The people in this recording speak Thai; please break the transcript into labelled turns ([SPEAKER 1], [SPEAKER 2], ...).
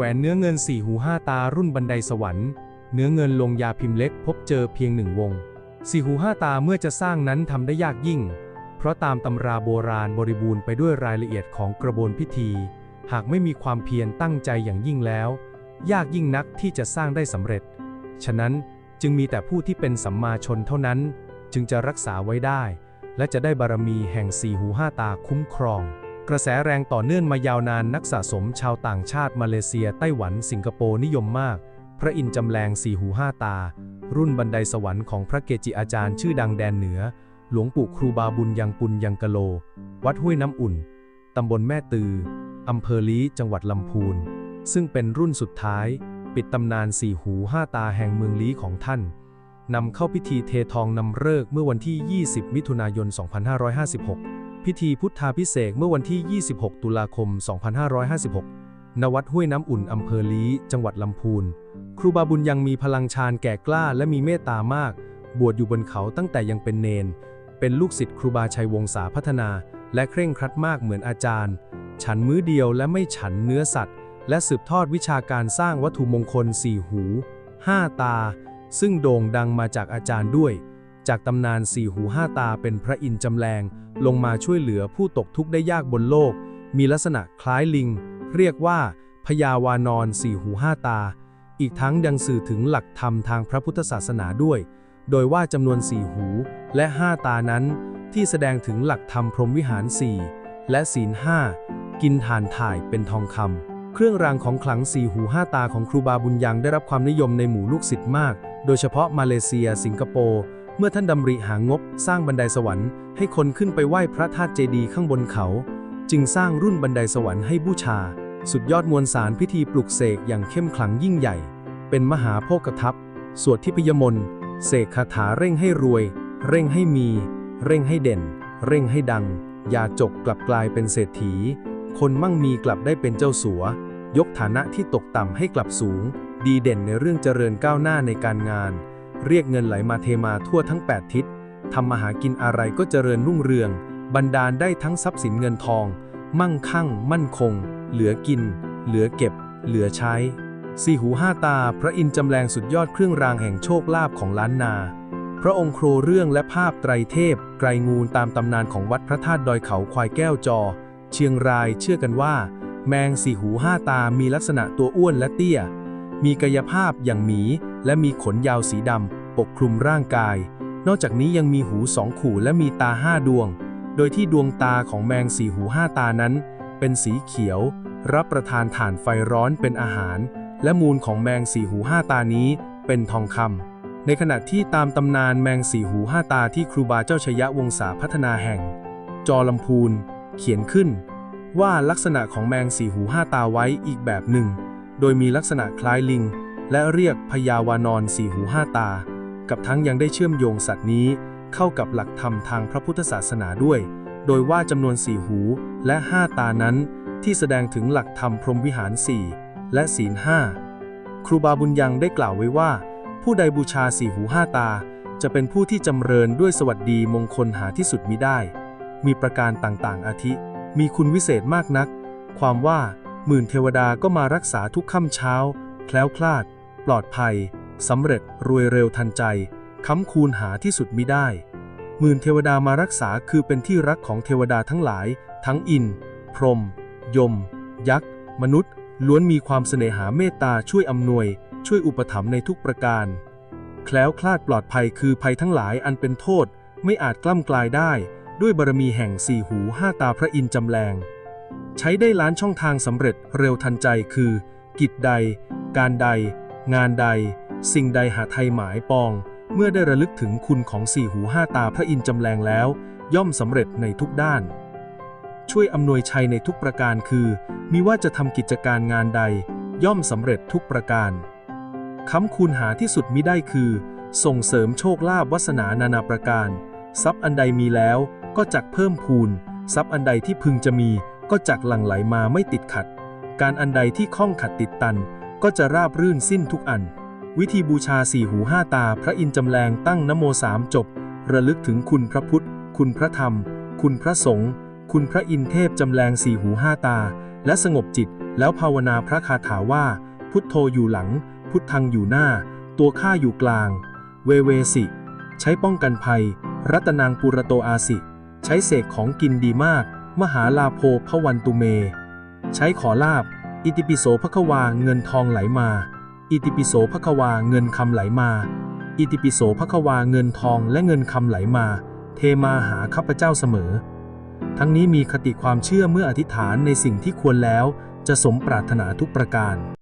[SPEAKER 1] แหวนเนื้อเงินสี่หูห้าตารุ่นบันไดสวรรค์ เนื้อเงินลงยาพิมพ์เล็กพบเจอเพียงหนึ่งวง สี่หูห้าตาเมื่อจะสร้างนั้นทำได้ยากยิ่ง เพราะตามตำราโบราณบริบูรณ์ไปด้วยรายละเอียดของกระบวนพิธี หากไม่มีความเพียรตั้งใจอย่างยิ่งแล้ว ยากยิ่งนักที่จะสร้างได้สำเร็จ ฉะนั้นจึงมีแต่ผู้ที่เป็นสัมมาชนเท่านั้น จึงจะรักษาไว้ได้ และจะได้บารมีแห่งสี่หูห้าตาคุ้มครอง กระแสแรงต่อเนื่องมายาวนานนักสะสมชาวต่างชาติมาเลเซีย ไต้หวัน สิงคโปร์นิยมมาก พระอินทร์จำแรงสี่หูห้าตา รุ่นบันไดสวรรค์ของพระเกจิอาจารย์ชื่อดังแดนเหนือ หลวงปู่ครูบาบุญยังปุญยังกะโล วัดห้วยน้ำอุ่น ตำบลแม่ตือ อำเภอลี้จังหวัดลำพูน ซึ่งเป็นรุ่นสุดท้าย ปิดตำนานสี่หูห้าตาแห่งเมืองลี้ของท่านนำเข้าพิธีเททองนำเลิกเมื่อวันที่ 20 มิถุนายน 2556 พิธีพุทธาพิเศษเมื่อวันที่ 26 ตุลาคม 2556 ณ วัดห้วยน้ำอุ่นอำเภอลี้จังหวัดลำพูน ครูบาบุญยังมีพลังฌานแก่กล้าและมีเมตตามาก บวชอยู่บนเขาตั้งแต่ยังเป็นเนน เป็นลูกศิษย์ครูบาชัยวงศาพัฒนา และเคร่งครัดมากเหมือนอาจารย์ ฉันมื้อเดียวและไม่ฉันเนื้อสัตว์ และสืบทอดวิชาการสร้างวัตถุมงคลสี่หูห้าตา ซึ่งโด่งดังมาจากอาจารย์ด้วย จากตำนานสี่หูห้าตาเป็นพระอินทร์จำแรงลงมาช่วยเหลือผู้ตกทุกข์ได้ยากบนโลก มีลักษณะคล้ายลิง เรียกว่าพญาวานอนสี่หูห้าตา อีกทั้งยังสื่อถึงหลักธรรมทางพระพุทธศาสนาด้วย โดยว่าจำนวนสี่หูและห้าตานั้น ที่แสดงถึงหลักธรรมพรหมวิหารสี่และศีลห้ากินทานถ่ายเป็นทองคำเครื่องรางของขลังสี่หูห้าตาของครูบาบุญยังได้รับความนิยมในหมู่ลูกศิษย์มาก โดยเฉพาะมาเลเซีย สิงคโปร์ เมื่อท่านดำริหางบสร้างบันไดสวรรค์ให้คนขึ้นไปไหว้พระธาตุเจดีย์ข้างบนเขา จึงสร้างรุ่นบันไดสวรรค์ให้บูชา สุดยอดมวลสารพิธีปลุกเสกอย่างเข้มขลังยิ่งใหญ่ เป็นมหาโภคทัพสวดทิพยมนเสกคาถาเร่งให้รวย เร่งให้มี เร่งให้เด่น เร่งให้ดังยาจกกลับกลายเป็นเศรษฐี คนมั่งมีกลับได้เป็นเจ้าสัวยกฐานะที่ตกต่ำให้กลับสูง ดีเด่นในเรื่องเจริญก้าวหน้าในการงาน เรียกเงินไหลมาเทมาทั่วทั้ง 8 ทิศทำมาหากินอะไรก็เจริญรุ่งเรืองบันดาลได้ทั้งทรัพย์สินเงินทอง มั่งคั่ง มั่นคง เหลือกิน เหลือเก็บ เหลือใช้สี่หูห้าตา พระอินทร์จำแรงสุดยอดเครื่องรางแห่งโชคลาภของล้านนา พระองค์โครเรื่องและภาพไตรเทพ ไกรงูตามตำนานของวัดพระธาตุดอยเขาควายแก้วจอ เชียงรายเชื่อกันว่า แมงสี่หูห้าตามีลักษณะตัวอ้วนและเตี้ย มีกายภาพอย่างหมี และมีขนยาวสีดำปกคลุมร่างกาย นอกจากนี้ยังมีหูสองขู่และมีตาห้าดวง โดยที่ดวงตาของแมงสีหูห้าตานั้น เป็นสีเขียว รับประทานถ่านไฟร้อนเป็นอาหาร และมูลของแมงสีหูห้าตานี้เป็นทองคำในขณะที่ตามตำนานแมงสีหูห้าตาที่ครูบาเจ้าชยะวงศาพัฒนาแห่ง จอลำพูน เขียนขึ้น ว่าลักษณะของแมงสีหูห้าตาไว้อีกแบบหนึ่ง โดยมีลักษณะคล้ายลิง และเรียกพญาวานอนสี่หูห้าตา กับทั้งยังได้เชื่อมโยงสัตว์นี้ เข้ากับหลักธรรมทางพระพุทธศาสนาด้วย โดยว่าจำนวนสี่หูและห้าตานั้น ที่แสดงถึงหลักธรรมพรหมวิหารสี่และศีลห้าครูบาบุญยังได้กล่าวไว้ว่า ผู้ใดบูชาสี่หูห้าตา จะเป็นผู้ที่จำเริญด้วยสวัสดีมงคลหาที่สุดมิได้ มีประการต่างๆ อาทิ มีคุณวิเศษมากนัก ความว่าหมื่นเทวดาก็มารักษาทุกค่ำเช้า แคล้วคลาด ปลอดภัย สำเร็จรวยเร็วทันใจ ค้ำคูณหาที่สุดมิได้ หมื่นเทวดามารักษาคือเป็นที่รักของเทวดาทั้งหลาย ทั้งอิน พรม ยม ยักษ์ มนุษย์ ล้วนมีความเสน่หาเมตตาช่วยอำนวย ช่วยอุปถัมภ์ในทุกประการ แคล้วคลาดปลอดภัยคือภัยทั้งหลายอันเป็นโทษ ไม่อาจกล้ำกลายได้ ด้วยบารมีแห่งสี่หูห้าตาพระอินทร์จำแรงใช้ได้ล้านช่องทางสำเร็จเร็วทันใจคือ กิจใด การใด งานใด สิ่งใดหาไทยหมายปอง เมื่อได้ระลึกถึงคุณของสี่หูห้าตาพระอินทร์จำแรงแล้ว ย่อมสำเร็จในทุกด้าน ช่วยอำนวยชัยในทุกประการคือมิว่าจะทำกิจการงานใด ย่อมสำเร็จทุกประการคำคูณหาที่สุดมิได้คือ ส่งเสริมโชคลาภวาสนานานาประการ ทรัพย์อันใดมีแล้วก็จักเพิ่มพูน ทรัพย์อันใดที่พึงจะมีก็จักหลั่งไหลมาไม่ติดขัด การอันใดที่ข้องขัดติดตัน ก็จะราบรื่นสิ้นทุกอัน วิธีบูชาสี่หูห้าตาพระอินทร์จำแรงตั้งนโมสามจบ ระลึกถึงคุณพระพุทธ คุณพระธรรม คุณพระสงฆ์คุณพระอินทร์เทพจำแรงสี่หูห้าตา
[SPEAKER 2] และสงบจิต แล้วภาวนาพระคาถาว่า พุทโธอยู่หลัง พุทธังอยู่หน้า ตัวข้าอยู่กลาง เวเวสิ ใช้ป้องกันภัย รัตนางปุระโตอาสิ ใช้เสกของกินดีมาก มหาลาโภพวันตุเม ใช้ขอลาบ อิติปิโสภควาเงินทองไหลมา อิติปิโสภควาเงินคำไหลมา อิติปิโสภควาเงินทองและเงินคำไหลมา เทมาหาข้าพเจ้าเสมอ ทั้งนี้มีคติความเชื่อเมื่ออธิษฐานในสิ่งที่ควรแล้ว จะสมปรารถนาทุกประการ